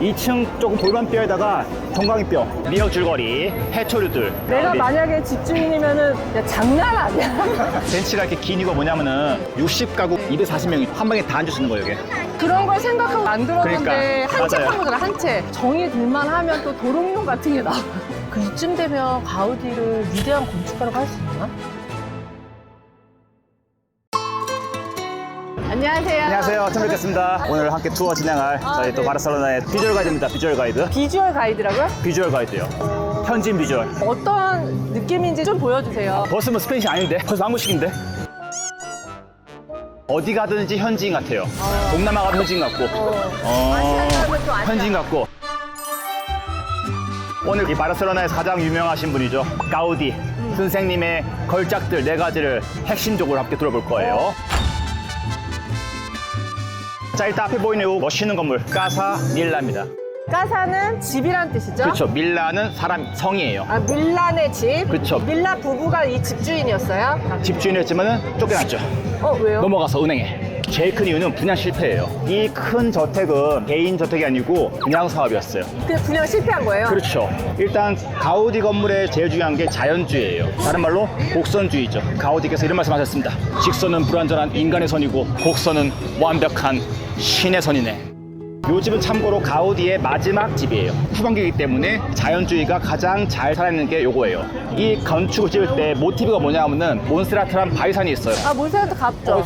2층 조금 골반뼈에다가 정강이뼈, 미역 줄거리, 해초류들. 내가. 만약에 집주인이면은 야, 장난 아니야. 벤치가 이렇게 긴 이유가 뭐냐면은 60가구 240명이 한 방에 다 앉을 수 있는 거예요, 이게. 그런 걸 생각하고 만들었는데 그러니까, 한채 맞아요. 판 거잖아 한 채. 정이 들만 하면 또 도롱뇽 같은 게 나와. 그 이쯤 되면 가우디를 위대한 건축가라고 할 수 있나? 안녕하세요. 안녕하세요. 처음 뵙겠습니다. 오늘 함께 투어 진행할 아, 저희 또 네. 바르셀로나의 비주얼 가이드입니다. 비주얼 가이드. 비주얼 가이드라고요? 비주얼 가이드요. 현지인 비주얼. 어떤 느낌인지 좀 보여주세요. 벌써 뭐 스페인이 아닌데? 벌써 한국식인데? 어디 가든지 현지인 같아요. 동남아 가도 현지인 같고. 어, 아시아 또 아시아. 현지인 같고. 오늘 이 바르셀로나에서 가장 유명하신 분이죠. 가우디. 음. 선생님의 걸작들 네 가지를 핵심적으로 함께 들어볼 거예요. 자, 일단 앞에 보이는 이 멋있는 건물. 까사 밀라입니다. 까사는 집이란 뜻이죠? 그렇죠. 밀라는 사람 성이에요. 아, 밀란의 집. 그쵸. 밀라 부부가 이 집주인이었어요? 집주인이었지만은 쫓겨났죠. 어, 왜요? 넘어가서 은행에. 제일 큰 이유는 분양 실패예요. 이 큰 저택은 개인 저택이 아니고 분양 사업이었어요. 그냥 분양 실패한 거예요? 그렇죠. 일단 가우디 건물의 제일 중요한 게 자연주의예요. 다른 말로 곡선주의죠. 가우디께서 이런 말씀하셨습니다. 직선은 불완전한 인간의 선이고 곡선은 완벽한 신의 선이네. 요 집은 참고로 가우디의 마지막 집이에요. 후반기이기 때문에 자연주의가 가장 잘 살아있는 게 요거예요. 이 건축을 지을 때 모티브가 뭐냐면은 몬스라트란 바위산이 있어요. 아, 몬세라트 갑죠?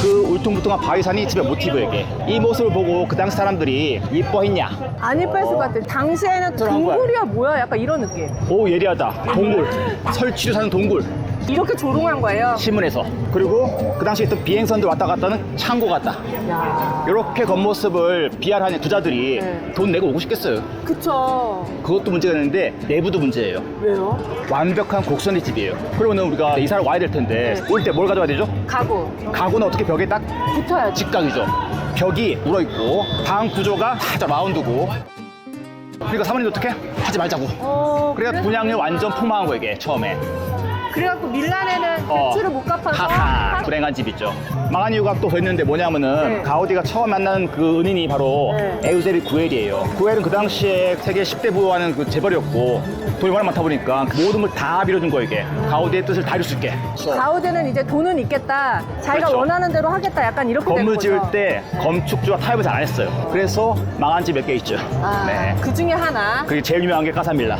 그 울퉁불퉁한 바위산이 집의 모티브에게 이 모습을 보고 그 당시 사람들이 이뻐했냐? 안 이뻐했을 것 같아. 당시에는. 동굴이야 뭐야? 약간 이런 느낌. 오 예리하다. 동굴. 설치류 사는 동굴. 이렇게 조롱한 거예요. 신문에서. 그리고 그 당시 있던 비행선들 왔다 갔다 는 창고 같다. 야, 이렇게 겉모습을 비하하는 부자들이 네. 돈 내고 오고 싶겠어요. 그쵸. 그것도 문제가 있는데 내부도 문제예요. 왜요? 완벽한 곡선의 집이에요. 그러면 우리가 이사를 와야 될 텐데 네. 올때 뭘 가져와야 되죠? 가구. 가구는 어떻게 벽에 딱 붙어야지. 직각이죠. 벽이 울어 있고 방 구조가 살짝 라운드고. 그러니까 사모님 어떻게 하지 말자고. 어, 그래야 그래서- 분양료 완전 폭망한 거 이게 처음에. 그래갖고 밀란에는 어. 대출을 못 갚아서 하하 불행한 집 있죠. 망한 이유가 또 있는데 뭐냐면은 네. 가우디가 처음 만난 그 은인이 바로 네. 에우제비 구엘이에요. 구엘은 그 당시에 세계 10대 부호하는 그 재벌이었고 돈이 워낙 많다 보니까 그 모든 걸다 밀어준 거 이게 가우디의 뜻을 다 이룰 수 있게. 가우디는 이제 돈은 있겠다. 자기가 그렇죠. 원하는 대로 하겠다. 약간 이렇게 되는 건물 거죠. 지을 때 건축주와 타협을 잘 안 했어요. 그래서 망한 집 몇 개 있죠. 아, 네. 그 중에 하나. 그게 제일 유명한 게 까사밀라.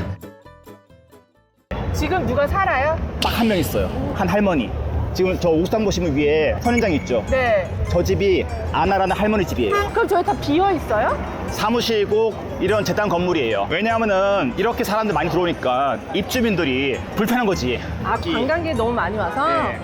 지금 누가 살아요? 딱 한 명 있어요. 한 할머니. 지금 저 옥상 보시면 위에 선인장 있죠. 네. 저 집이 아나라는 할머니 집이에요. 그럼 저희 다 비어 있어요? 사무실고 이런 재단 건물이에요. 왜냐하면은 이렇게 사람들 많이 들어오니까 입주민들이 불편한 거지. 아, 이- 관광객이 너무 많이 와서. 네.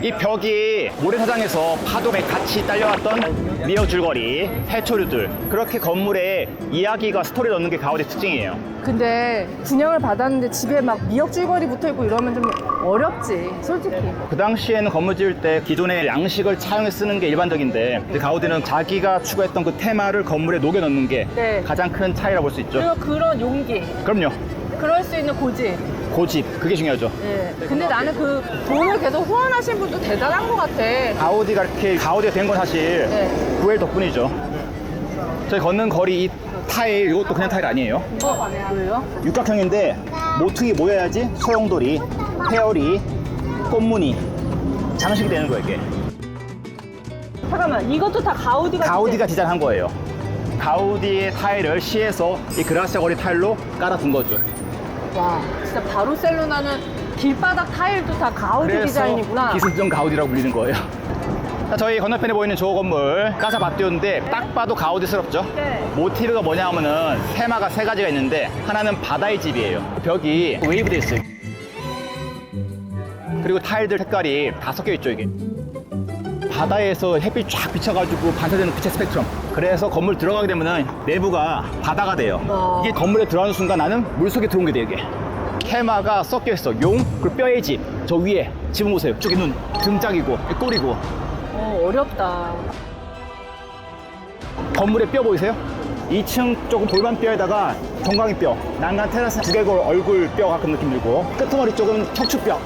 이 벽이 모래사장에서 파도에 같이 딸려왔던 미역 줄거리, 해초류들 그렇게 건물에 이야기가 스토리 넣는 게 가우디 특징이에요. 근데 분양을 받았는데 집에 막 미역 줄거리 붙어 있고 이러면 좀 어렵지, 솔직히. 그 당시에는 건물 지을 때 기존의 양식을 차용해 쓰는 게 일반적인데 근데 가우디는 자기가 추구했던 그 테마를 건물에 녹여 넣는 게 네. 가장 큰 차이라고 볼 수 있죠. 그리고 그런 용기, 그럼요. 그럴 수 있는 고집. 고집 그게 중요하죠. 예. 근데 나는 그 돈을 계속 후원하신 분도 대단한 것 같아. 가우디가 이렇게 가우디가 된 건 사실 네. 구엘 덕분이죠. 저희 걷는 거리 이 타일 이것도 그냥 타일 아니에요. 어, 왜요? 육각형인데 모퉁이 모여야지 소용돌이, 페어리, 꽃무늬 장식이 되는 거예요 이게. 잠깐만, 이것도 다 가우디가. 가우디가 디자인한 거예요. 가우디의 타일을 시에서 이 그라시아 거리 타일로 깔아둔 거죠. 와, 진짜 바르셀로나는 길바닥 타일도 다 가우디 디자인이구나. 기승전 가우디라고 불리는 거예요. 자, 저희 건너편에 보이는 저 건물 까사 바티오인데 딱 봐도 가우디스럽죠? 네. 모티브가 뭐냐 하면은 테마가 세 가지가 있는데 하나는 바다의 집이에요. 벽이 웨이브 돼 있어요. 그리고 타일들 색깔이 다 섞여 있죠 이게. 바다에서 햇빛 쫙 비쳐가지고 반사되는 빛의 스펙트럼. 그래서 건물 들어가게 되면은 내부가 바다가 돼요. 어. 이게 건물에 들어가는 순간 나는 물속에 들어온 게 돼요 이게. 테마가 섞여 있어. 용, 그리고 뼈의 집. 저 위에 지붕 보세요. 저기 눈, 등짝이고, 꼬리고. 어, 어렵다. 건물에 뼈 보이세요? 2층 조금 골반뼈에다가 정강이뼈, 난간 테라스 두개골 얼굴 뼈 같은 느낌 들고 끝머리 쪽은 척추뼈.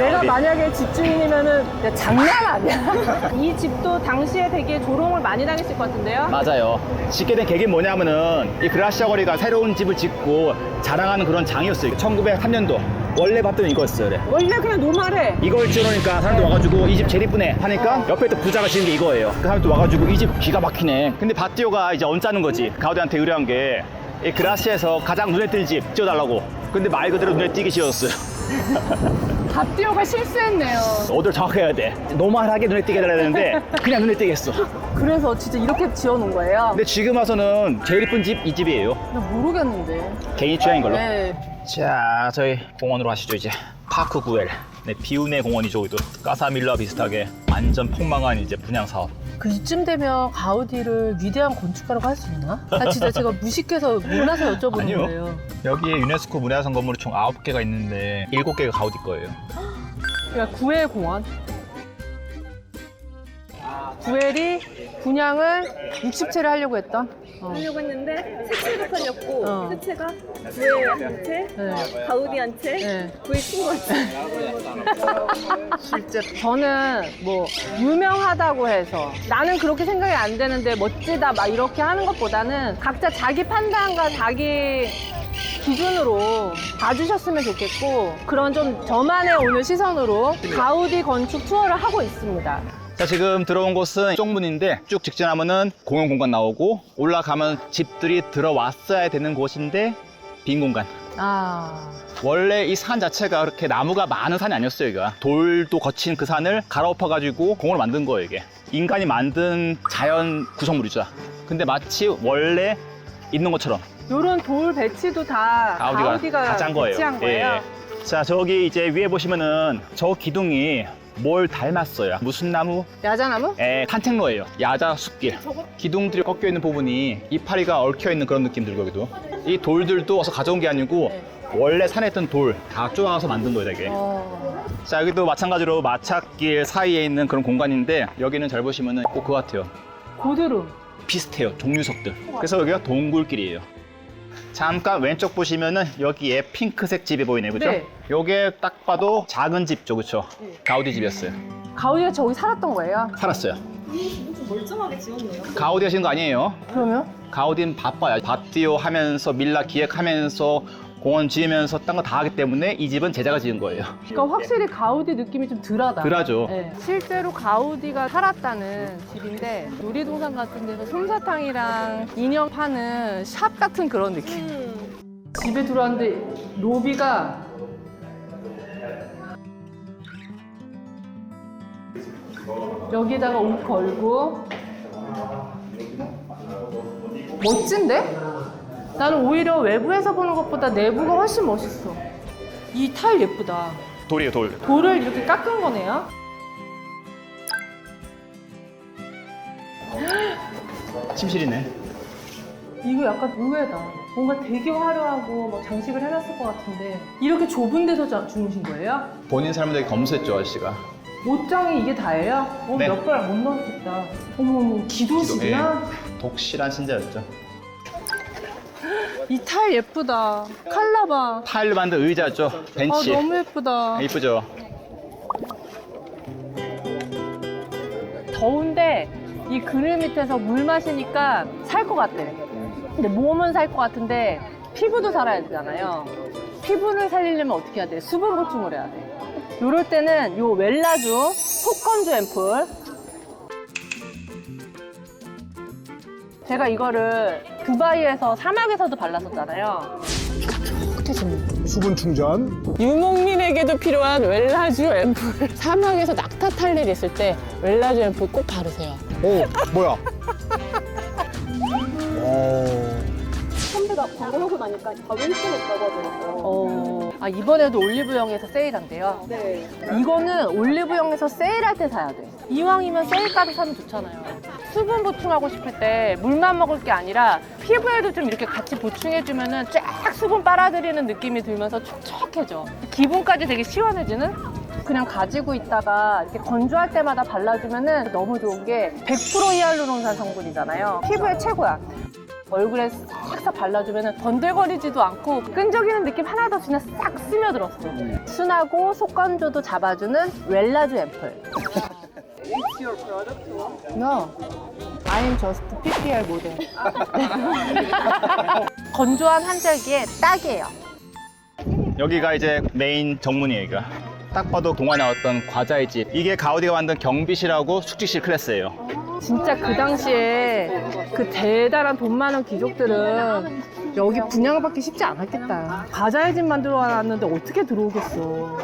내가 가우디. 만약에 집주인이면은 진짜 장난 아니야. 이 집도 당시에 되게 조롱을 많이 당했을 것 같은데요? 맞아요. 짓게 된 계기는 뭐냐면은 이 그라시아 거리가 새로운 집을 짓고 자랑하는 그런 장이었어요. 1903년도 원래 봤던 이거였어요. 그래. 원래 그냥 노말해. 이걸 지어놓으니까 사람들 와가지고 이 집 제일 이쁘네 하니까 옆에 또 부자가 지은 게 이거예요. 그 사람들 와가지고 이 집 기가 막히네. 근데 바티오가 이제 언짢은 거지. 가우디한테 의뢰한 게 이 그라시아에서 가장 눈에 띌 집 지어달라고. 근데 말 그대로 눈에 띄게 지었어요. 밥디오가 실수했네요. 어딜 정확해야 돼. 노멀하게 눈에 띄게 해달라야 되는데 그냥 눈에 띄게 했어. 그래서 진짜 이렇게 지어놓은 거예요? 근데 지금 와서는 제일 이쁜 집 이 집이에요. 나 모르겠는데. 개인 취향인 걸로. 네. 자, 저희 공원으로 가시죠 이제. 파크 구엘. 네, 비운의 공원이죠, 여기도. 까사밀라 비슷하게 완전 폭망한 이제 분양 사업. 그 이쯤 되면 가우디를 위대한 건축가라고 할 수 있나? 아 진짜 제가 무식해서 몰라서 여쭤보는 아니요. 거예요. 여기에 유네스코 문화유산 건물이 총 9개가 있는데 7개가 가우디 거예요. 그러니까 구엘 공원. 구엘이 분양을 60채를 하려고 했던. 어. 하려고 했는데 색채가 팔렸고 어. 색채가 구애한테 네. 가우디한테 네. 구애 친구한테 실제 저는 뭐 유명하다고 해서 나는 그렇게 생각이 안 되는데 멋지다 막 이렇게 하는 것보다는 각자 자기 판단과 자기 기준으로 봐주셨으면 좋겠고 그런 좀 저만의 오늘 시선으로 가우디 건축 투어를 하고 있습니다. 자, 지금 들어온 곳은 쪽문인데 쭉 직진하면은 공용 공간 나오고 올라가면 집들이 들어왔어야 되는 곳인데 빈 공간. 아 원래 이 산 자체가 그렇게 나무가 많은 산이 아니었어요, 여기가. 돌도 거친 그 산을 갈아엎어가지고 공원을 만든 거예요, 이게. 인간이 만든 자연 구성물이죠. 근데 마치 원래 있는 것처럼 요런 돌 배치도 다 가우디가, 가우디가, 가짠 거예요. 배치한 거예요. 예. 자, 저기 이제 위에 보시면은 저 기둥이 뭘 닮았어요. 무슨 나무? 야자나무? 에, 산책로예요. 야자 숲길. 기둥들이 꺾여 있는 부분이 이파리가 얽혀 있는 그런 느낌 들고 여기도. 이 돌들도 와서 가져온 게 아니고 네. 원래 산에 있던 돌 다 쪼아서 만든 거예요, 되게. 어. 자, 여기도 마찬가지로 마차길 사이에 있는 그런 공간인데 여기는 잘 보시면은 꼭 그거 같아요. 고드름. 비슷해요. 종류석들. 그래서 여기가 동굴길이에요. 잠깐 왼쪽 보시면은 여기에 핑크색 집이 보이네요. 그죠? 네. 요게 딱 봐도 작은 집죠. 그쵸? 가우디 집이었어요. 가우디가 저기 살았던 거예요? 살았어요. 좀 멀쩡하게 지었네요. 가우디 하신 거 아니에요? 그러면? 가우디는 바빠요. 바티오 하면서 밀라 기획하면서 공원 지으면서 딴 거 다 하기 때문에 이 집은 제자가 지은 거예요. 그러니까 확실히 가우디 느낌이 좀 덜하다. 덜하죠. 네. 실제로 가우디가 살았다는 집인데 놀이동산 같은 데서 솜사탕이랑 인형 파는 샵 같은 그런 느낌. 음. 집에 들어왔는데 로비가 여기다가 옷 걸고 멋진데? 나는 오히려 외부에서 보는 것보다 내부가 훨씬 멋있어. 이 타일 예쁘다. 돌이에요, 돌. 돌을 이렇게 깎은 거네요. 침실이네. 이거 약간 의외다. 뭔가 되게 화려하고 막 장식을 해놨을 것 같은데 이렇게 좁은 데서 자- 주무신 거예요? 본인 삶을 되게 검수했죠, 아저씨가. 옷장이 이게 다예요? 어, 네. 몇벌못 넣었겠다. 어머, 어머, 기도실이야? 독실한 신자였죠. 이 타일 예쁘다. 칼라 봐. 타일로 만든 의자죠. 아, 벤치. 너무 예쁘다. 이쁘죠? 더운데 이 그늘 밑에서 물 마시니까 살 것 같아. 근데 몸은 살 것 같은데 피부도 살아야 되잖아요. 피부를 살리려면 어떻게 해야 돼? 수분 보충을 해야 돼. 이럴 때는 요 웰라주 속건조 앰플 제가 이거를 두바이에서 사막에서도 발랐었잖아요. 수분 충전. 유목민에게도 필요한 웰라주 앰플. 사막에서 낙타 탈일 있을 때 웰라주 앰플 꼭 바르세요. 오, 뭐야? 오. 선배가 광고하고 나니까 가격 1등 했다고 하더라고요. 어, 아, 이번에도 올리브영에서 세일한대요. 네. 이거는 올리브영에서 세일할 때 사야 돼. 이왕이면 세일가도 사면 좋잖아요. 수분 보충하고 싶을 때 물만 먹을 게 아니라 피부에도 좀 이렇게 같이 보충해주면은 쫙 수분 빨아들이는 느낌이 들면서 촉촉해져. 기분까지 되게 시원해지는? 그냥 가지고 있다가 이렇게 건조할 때마다 발라주면은 너무 좋은 게 100% 히알루론산 성분이잖아요. 피부에 최고야. 얼굴에 싹싹 발라주면 번들거리지도 않고 끈적이는 느낌 하나도 그냥 싹 스며들었어. 순하고 속건조도 잡아주는 웰라주 앰플. No, I'm just PPL 모델. 건조한 한절기에 딱이에요. 여기가 이제 메인 정문이에요, 여기가. 딱 봐도 동화 나왔던 과자의 집. 이게 가우디가 만든 경비실하고 숙직실 클래스예요. 진짜 그 당시에 그 대단한 돈 많은 귀족들은 여기 분양받기 쉽지 않았겠다. 과자의 집 만들어 놨는데 어떻게 들어오겠어.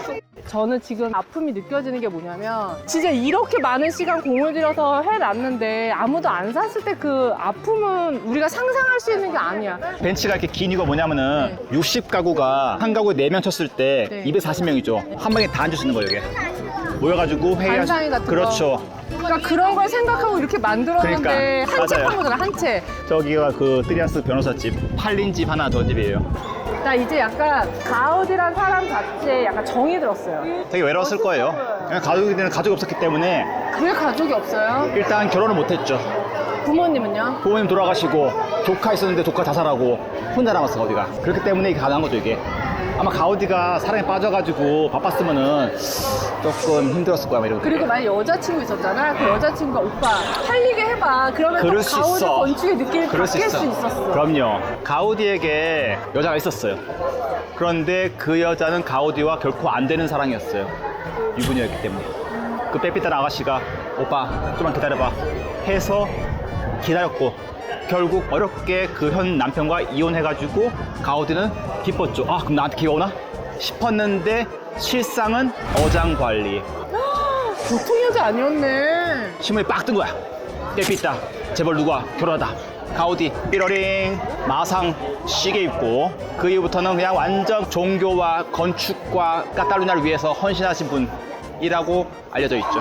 저는 지금 아픔이 느껴지는 게 뭐냐면 진짜 이렇게 많은 시간 공을 들여서 해놨는데 아무도 안 샀을 때 그 아픔은 우리가 상상할 수 있는 게 아니야. 벤치가 이렇게 긴 이유가 뭐냐면은 60가구가 한 가구에 4명 쳤을 때 네. 240명이죠. 한 방에 다 앉을 수 있는 거예요, 이게. 모여가지고 회의할 수 반상회 같은 거. 그렇죠. 그러니까 그런 걸 생각하고 이렇게 만들었는데 그러니까, 한채 맞아요. 판 거잖아, 한 채. 저기가 그 뜨리아스 변호사 집, 팔린 집 하나 저 집이에요. 나 이제 약간 가우디란 사람 자체에 약간 정이 들었어요. 되게 외로웠을 거예요. 그냥 가족들은 가족이 없었기 때문에 왜 가족이 없어요? 일단 결혼을 못했죠. 부모님은요? 부모님 돌아가시고 조카 있었는데 조카 자살하고 혼자 남았어 가우디가. 그렇기 때문에 이게 가능한 거죠 이게. 아마 가우디가 사랑에 빠져가지고 바빴으면은 조금 힘들었을 거야 막 이러고. 그리고 만약 여자친구 있었잖아. 그 여자친구가 오빠 살리게 해봐. 그러면 그럴 또수 가우디 있어. 건축의 느낌이 그럴 바뀔 수, 있었어. 그럼요. 가우디에게 여자가 있었어요. 그런데 그 여자는 가우디와 결코 안 되는 사랑이었어요. 유부녀였기 때문에. 그 빼삐딴 아가씨가 오빠 좀만 기다려봐 해서 기다렸고 결국 어렵게 그 현 남편과 이혼해가지고 가우디는 기뻤죠. 아 그럼 나한테 기가 오나 싶었는데 실상은 어장관리. 보통 여자 아니었네. 신문이 빡 뜬 거야. 빼삐따. 재벌 누가 결혼하다. 가우디 삐러링 마상 시계 입고 그 이후부터는 그냥 완전 종교와 건축과 까탈루냐를 위해서 헌신하신 분이라고 알려져 있죠.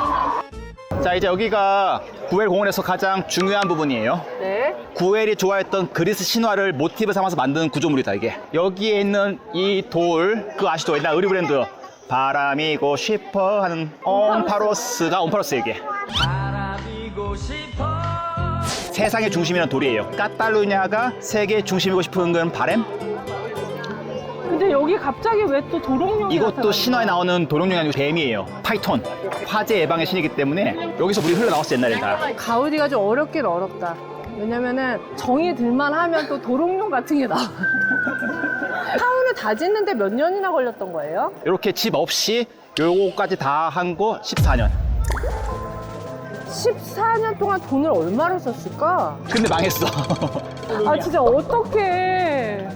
자 이제 여기가 구엘 공원에서 가장 중요한 부분이에요. 네. 구엘이 좋아했던 그리스 신화를 모티브 삼아서 만든 구조물이다 이게. 여기에 있는 이 돌 그거 아시죠? 옛날 의류 브랜드 바람이고 싶어 하는 온파로스가 온파로스 이게. 세상의 중심이라는 돌이에요. 까탈루냐가 세계 중심이고 싶은 건 바램? 근데 여기 갑자기 왜 또 도롱뇽이 이것도 나타나는 신화에? 나오는 도룡령이 아니고 뱀이에요. 파이톤. 화재 예방의 신이기 때문에 여기서 물이 흘러나왔어 옛날에 다. 가우디가 좀 어렵긴 어렵다. 왜냐면은 정이 들만 하면 또 도롱뇽 같은 게 나와. 타운을 다 짓는데 몇 년이나 걸렸던 거예요? 이렇게 집 없이 요거까지 다 한 거 14년 14년 동안 돈을 얼마를 썼을까? 근데 망했어 아 진짜 어떡해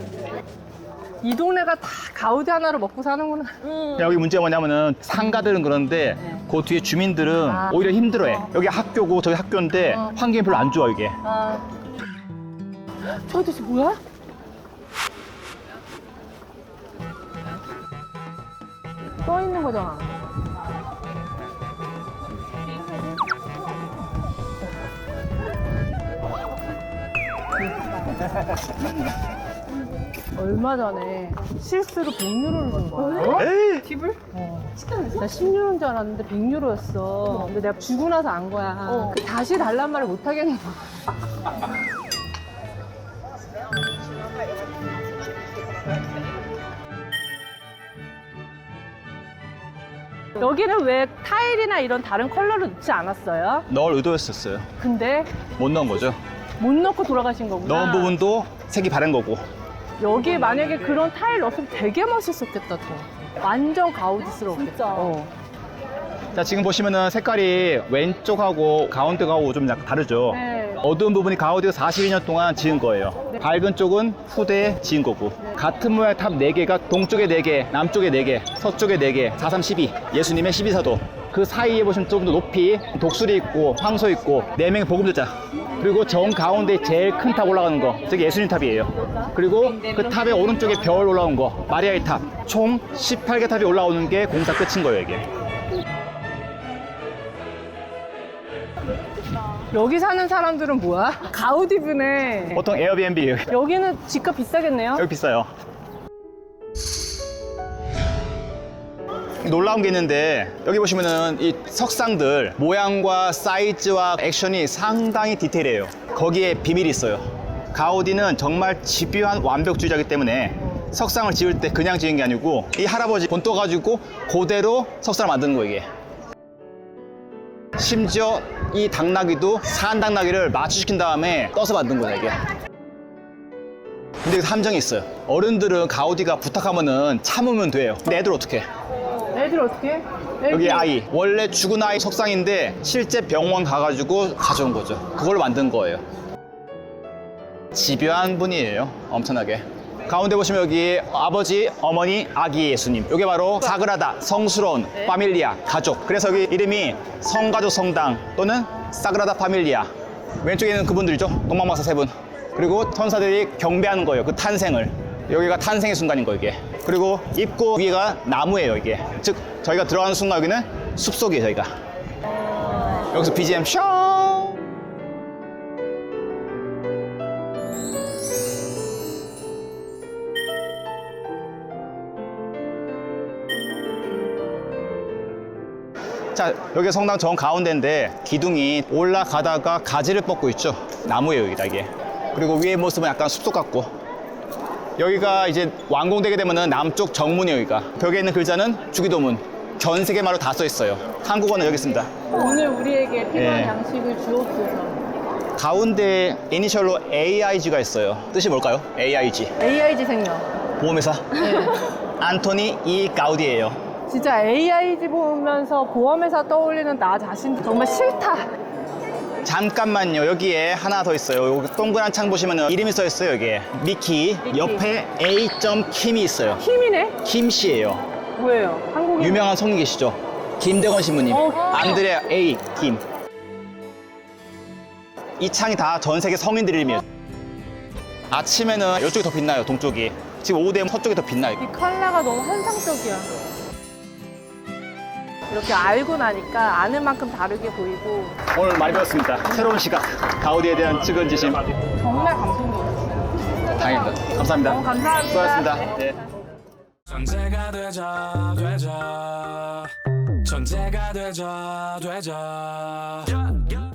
이 동네가 다 가우디 하나로 먹고 사는구나 여기 문제가 뭐냐면은 상가들은 그런데 그 뒤에 주민들은 아. 오히려 힘들어해. 여기 학교고 저기 학교인데 어. 환경이 별로 안 좋아 이게. 아. 저 아저씨 뭐야? 떠 있는 거잖아 얼마 전에 실수로 100유로를 준 거야. 에이. 팁을? 어. 나 10유로인 줄 알았는데 100유로였어. 근데 내가 주고 나서 안 거야. 그 다시 달란 말을 못 하겠는 거야. 여기는 왜 타일이나 이런 다른 컬러를 넣지 않았어요? 넣을 의도였었어요. 근데 못 넣은 거죠. 못 넣고 돌아가신 거구나. 넣은 부분도 색이 바른 거고. 여기에 만약에 그런 타일 넣었으면 되게 멋있었겠다, 더. 완전 가우디스러웠겠다. 진짜. 어. 자 지금 보시면은 색깔이 왼쪽하고 가운데하고 좀 약간 다르죠. 네. 어두운 부분이 가우디가 42년 동안 지은 거예요. 밝은 쪽은 후대에 지은 거고. 같은 모양 탑 4개가 동쪽에 4개, 남쪽에 4개, 서쪽에 4개, 4, 3, 12. 예수님의 12사도. 그 사이에 보시면 좀더 높이 독수리 있고 황소 있고 네 명의 복음자자 그리고 정 가운데 제일 큰 탑 올라가는 거 저기 예수님 탑이에요 그리고 그 탑의 오른쪽에 별 올라온 거 마리아의 탑 총 18개 탑이 올라오는 게 공사 끝인 거예요 이게 여기 사는 사람들은 뭐야? 가우디브네. 보통 에어비앤비예요 여기는 집값 비싸겠네요? 여기 비싸요. 놀라운 게 있는데 여기 보시면은 이 석상들 모양과 사이즈와 액션이 상당히 디테일해요. 거기에 비밀이 있어요. 가우디는 정말 집요한 완벽주의자이기 때문에 석상을 지을 때 그냥 지은 게 아니고 이 할아버지 돈 떠가지고 그대로 석상을 만드는 거예요 이게. 심지어 이 당나귀도 산 당나귀를 마취시킨 다음에 떠서 만든 거예요 이게. 근데 그 함정이 있어요. 어른들은 가우디가 부탁하면은 참으면 돼요. 근데 애들 어떻게 애들 어떻게? 애들 여기 아이 원래 죽은 아이 석상인데 실제 병원 가가지고 가져온 거죠. 그걸로 만든 거예요. 집요한 분이에요 엄청나게. 가운데 보시면 여기 아버지 어머니 아기 예수님. 이게 바로 사그라다 성스러운 파밀리아 가족. 그래서 여기 이름이 성가족 성당 또는 사그라다 파밀리아. 왼쪽에 있는 그분들이죠. 동방박사 세 분. 그리고 천사들이 경배하는 거예요 그 탄생을 여기가 탄생의 순간인 거 이게 그리고 입구 위가 나무예요 이게 즉 저희가 들어가는 순간 여기는 숲속이에요 저희가 여기서 BGM 쇼 자, 여기 성당 정 가운데인데 기둥이 올라가다가 가지를 뻗고 있죠. 나무예요, 여기다 이게. 그리고 위의 모습은 약간 숲속 같고. 여기가 이제 완공되게 되면은 남쪽 정문이에요, 여기가. 벽에 있는 글자는 주기도문. 전 세계 말로 다 써 있어요. 한국어는 여기 있습니다. 오늘 우리에게 필요한 예. 양식을 주옵소서. 가운데 이니셜로 AIG가 있어요. 뜻이 뭘까요? AIG. AIG 생명. 보험회사. 안토니 이 가우디예요. 진짜 AIG 보면서 보험회사 떠올리는 나 자신 정말 싫다. 잠깐만요. 여기에 하나 더 있어요. 여기 동그란 창 보시면 이름이 써 있어요. 여기에 미키. 미키. 옆에 A. 킴이 있어요. 힘이네? 김 씨예요. 뭐예요? 한국인. 유명한 성인 계시죠? 김대건 신부님. 어. 안드레아 A. 김. 이 창이 다 전 세계 성인들 이름이에요. 아침에는 이쪽이 더 빛나요. 동쪽이. 지금 오후 되면 서쪽이 더 빛나요. 이 컬러가 너무 환상적이야. 이렇게 알고 나니까 아는 만큼 다르게 보이고 오늘 많이 배웠습니다. 새로운 시각. 가우디에 대한 측은지심. 정말 감동적이었어요. 다행입니다. 감사합니다. 너무 감사합니다. 수고하셨습니다. 네. 천재가 되자 되자 천재가 되자 되자